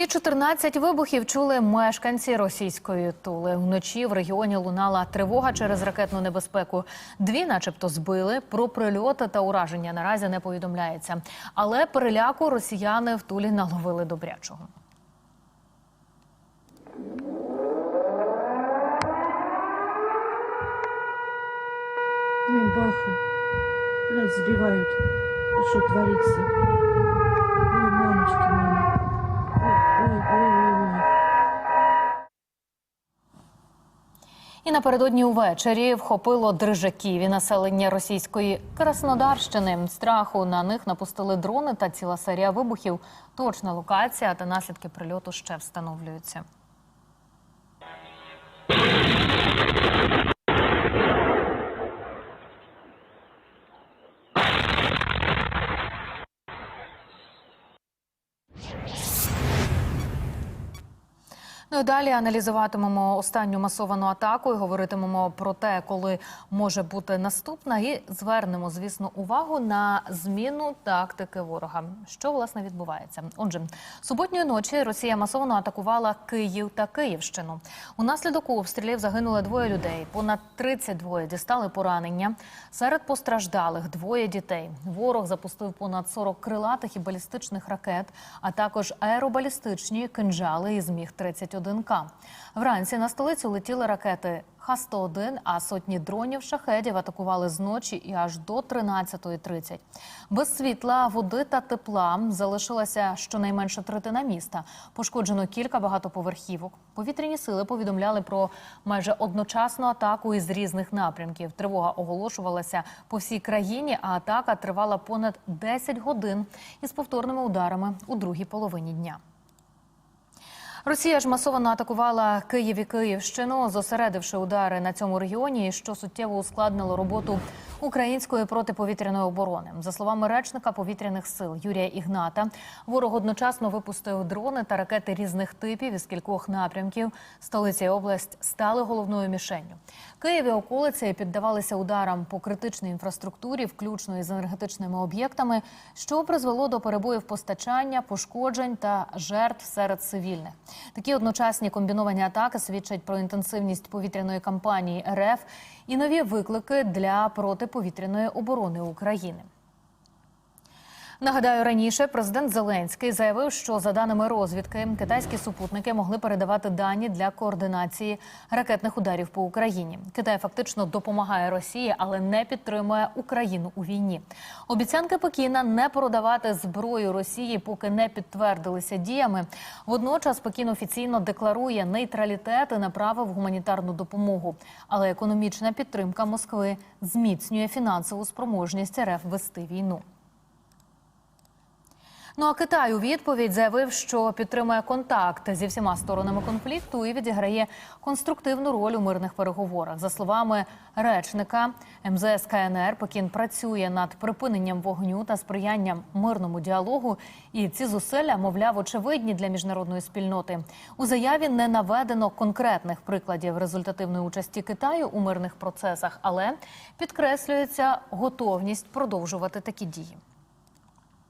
І 14 вибухів чули мешканці російської Тули. Вночі в регіоні лунала тривога через ракетну небезпеку. Дві, начебто, збили. Про прильоти та ураження наразі не повідомляється. Але переляку росіяни в Тулі наловили добрячого. Баха. Блядь, сбивают. А І напередодні увечері вхопило дрижаків і населення російської Краснодарщини. Страху на них напустили дрони та ціла серія вибухів. Точна локація та наслідки прильоту ще встановлюються. І далі аналізуватимемо останню масовану атаку і говоритимемо про те, коли може бути наступна, і звернемо, звісно, увагу на зміну тактики ворога. Що власне відбувається? Отже, суботньої ночі Росія масово атакувала Київ та Київщину. Унаслідок обстрілів загинули двоє людей. Понад 32 дістали поранення. Серед постраждалих двоє дітей. Ворог запустив понад 40 крилатих і балістичних ракет, а також аеробалістичні кинджали із міг 31 к Вранці на столицю летіли ракети Х-101, а сотні дронів шахедів атакували зночі і аж до 13.30. Без світла, води та тепла залишилася щонайменше третина міста. Пошкоджено кілька багатоповерхівок. Повітряні сили повідомляли про майже одночасну атаку із різних напрямків. Тривога оголошувалася по всій країні, а атака тривала понад 10 годин із повторними ударами у другій половині дня. Росія ж масово атакувала Київ і Київщину, зосередивши удари на цьому регіоні, що суттєво ускладнило роботу української протиповітряної оборони. За словами речника повітряних сил Юрія Ігната, ворог одночасно випустив дрони та ракети різних типів із кількох напрямків. Столиця і область стали головною мішенню. Київ і околиці піддавалися ударам по критичній інфраструктурі, включно із енергетичними об'єктами, що призвело до перебоїв постачання, пошкоджень та жертв серед цивільних. Такі одночасні комбіновані атаки свідчать про інтенсивність повітряної кампанії РФ і нові виклики для протиповітряної оборони України. Нагадаю, раніше президент Зеленський заявив, що за даними розвідки, китайські супутники могли передавати дані для координації ракетних ударів по Україні. Китай фактично допомагає Росії, але не підтримує Україну у війні. Обіцянки Пекіна не продавати зброю Росії, поки не підтвердилися діями. Водночас Пекін офіційно декларує нейтралітет і направив гуманітарну допомогу. Але економічна підтримка Москви зміцнює фінансову спроможність РФ вести війну. Ну а Китай у відповідь заявив, що підтримує контакт зі всіма сторонами конфлікту і відіграє конструктивну роль у мирних переговорах. За словами речника МЗС КНР, Пекін працює над припиненням вогню та сприянням мирному діалогу. І ці зусилля, мовляв, очевидні для міжнародної спільноти. У заяві не наведено конкретних прикладів результативної участі Китаю у мирних процесах, але підкреслюється готовність продовжувати такі дії.